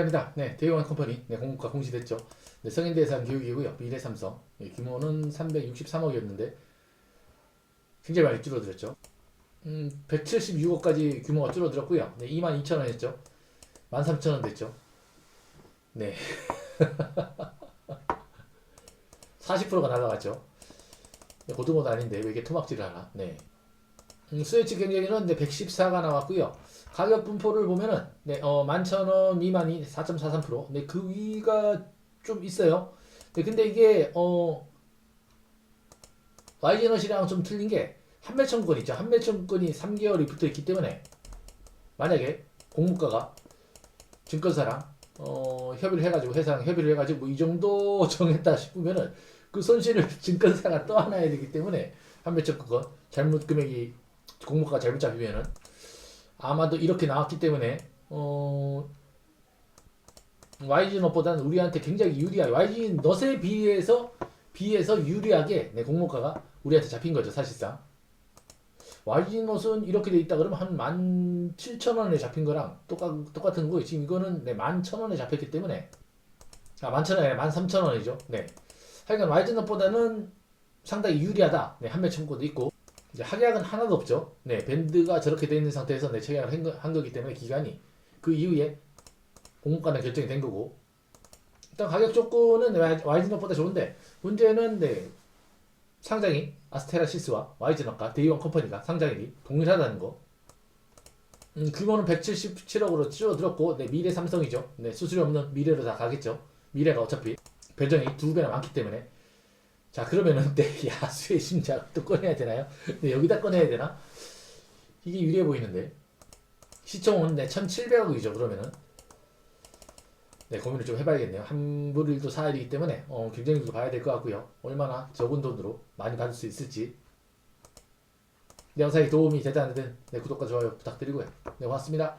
합니다. 네, 대우원 컴퍼니 네, 공급가 공시됐죠. 네, 성인대상 교육이고요. 미래삼성 네, 규모는 363억이었는데 굉장히 많이 줄어들었죠. 음, 176억까지 규모가 줄어들었고요. 네, 22,000원이었죠. 13,000원 됐죠. 네. 40%가 날라갔죠. 네, 고등어도 아닌데 왜 이게 토막질을 하나? 네. 음, 스웨치 경쟁률은 네, 114가 나왔고요. 가격 분포를 보면은 네, 어, 11,000원 미만이 4.43%. 네, 그 위가 좀 있어요. 네, 근데 이게 어 YG너시랑 좀 틀린 게 한매청권 있죠. 한매청권이 3개월이 붙어 있기 때문에 만약에 공무가가 증권사랑 어, 협의를 해가지고 회사랑 협의를 해가지고 뭐 이 정도 정했다 싶으면은 그 손실을 증권사가 떠안아야 되기 때문에 한매청권 잘못 금액이 공모가가 잘못 잡히면은 아마도 이렇게 나왔기 때문에 어 YG 넛보다는 우리한테 굉장히 유리하게 YG 넛에 비해서 비해서 유리하게 내 공모가가 우리한테 잡힌 거죠 사실상. YG 넛은 이렇게 돼 있다 그러면 한 17,000원에 잡힌 거랑 똑같, 똑같은 거 지금 이거는 네, 11,000원에 잡혔기 때문에. 아 11,000원이 아니라 13,000원이죠. 네. 하여간 YG 넛보다는 상당히 유리하다. 네 한매 청구도 있고 이제 확약은 하나도 없죠. 네, 밴드가 저렇게 돼 있는 상태에서 내 체결을 한, 거기 때문에 기간이 그 이후에 공모가는 결정이 된 거고 일단 가격 조건은 와이즈넛보다 좋은데 문제는 네, 상장이 아스테라시스와 와이즈넛과 데이원 컴퍼니가 상장일이 동일하다는 거. 음, 규모는 177억으로 줄어들었고 네, 미래 삼성이죠. 네, 수수료 없는 미래로 다 가겠죠. 미래가 어차피 배정이 두 배나 많기 때문에 자 그러면은 네, 야수의 심작 또 꺼내야 되나요? 네, 여기다 꺼내야 되나? 이게 유리해 보이는데. 시총은 네 1,700억이죠 그러면은. 네 고민을 좀 해봐야겠네요. 한 불일도 사야 되기 때문에 어, 경쟁률도 봐야 될 것 같고요. 얼마나 적은 돈으로 많이 받을 수 있을지. 네, 영상이 도움이 되지 않는 네, 구독과 좋아요 부탁드리고요. 네 고맙습니다